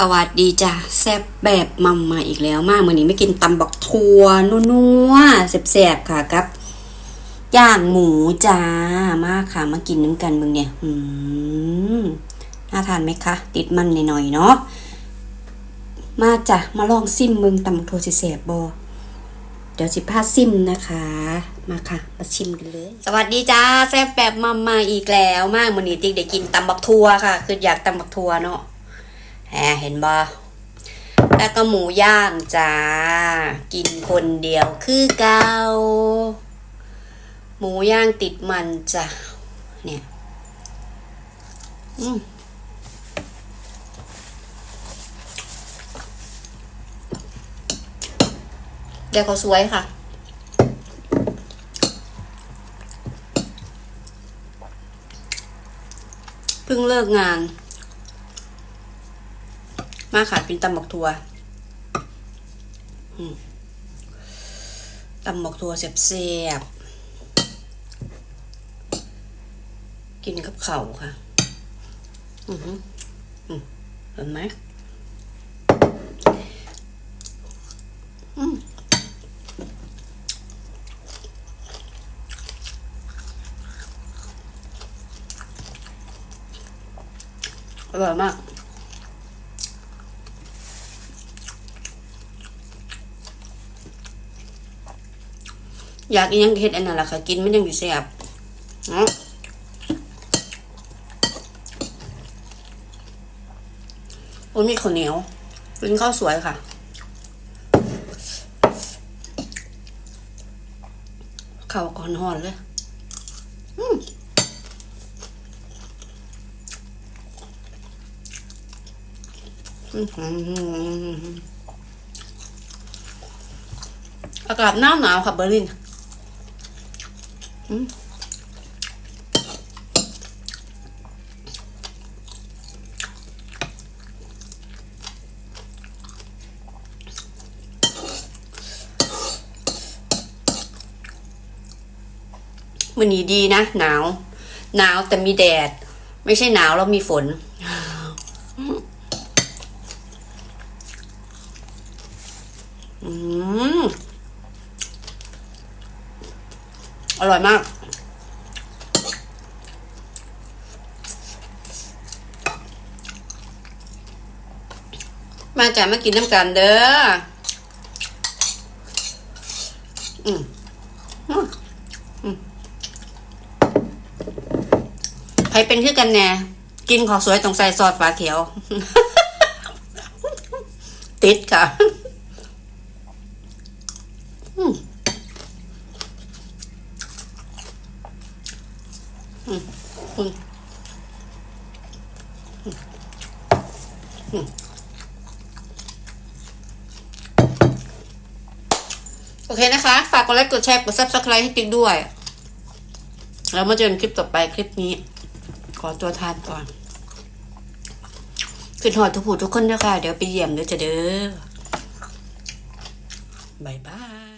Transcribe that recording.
สวัสดีจ้ะแซ่บแบบมัมมาอีกแล้วมากมื่อนี้ไม่กินตำบักทัวนัวๆแซ่บๆค่ะกับย่างหมูจ้ามากค่ะมากินน้ำกันเบิ่งเนี่ยอืมน่าทานไหมคะ ติดมันหน่อยๆเนาะมาจ้ะมาลองซิมเบิ่งตำบักทัวสิแซ่บบ่เดี๋ยวสิพาซิมนะคะ มาค่ะ มาชิมกันเลย สวัสดีจ้าแซ่บแบบมัมมาอีกแล้วมากมื่อนี้ติ๊กได้กินตำบักทัวค่ะ คืออยากตำบักทัวเนาะ แหเห็นบ่แล้วก็หมูย่างจ้า กินคนเดียวคือเกาหมูย่างติดมันจ้ะ เนี่ย อืมเดี๋ยวเขาสวยค่ะ เพิ่งเลิกงาน มาค่ะกินตำบักทัวตำบักทัวเสียบๆกินกับเข่าค่ะ อือหืออืมเห็นไหมอืมอร่อยมาก อยากอิหยังเฮ็ดอันนั้นล่ะค่ะ กินมันยังอยู่แซ่บเนาะโอ้ยมีข้าวเหนียวกินข้าวสวยค่ะข้าวก่อนหอนเลยอากาศหนาวหนาวค่ะเบอร์ลิน วันนี้ดีนะ หนาว หนาวแต่มีแดด ไม่ใช่หนาวแล้วมีฝนอืม อร่อยมาก มาจ้ะมากินน้ำกันเด้อ อืมใครเป็นคือกันแน่ กินของสวยต้องใส่ซอสฝาเขียว ติดค่ะ อืม อืมอืมอืม โอเคนะคะ ฝากกดไลค์กดแชร์กด subscribe ให้ติ๊กด้วย แล้วมาเจอกันคลิปต่อไปคลิปนี้ ขอตัวทานก่อนขึ้นหอดทุกผู้ทุกคนนะคะเดี๋ยวไปเยี่ยมเดี๋ยวจะเด้อบายบาย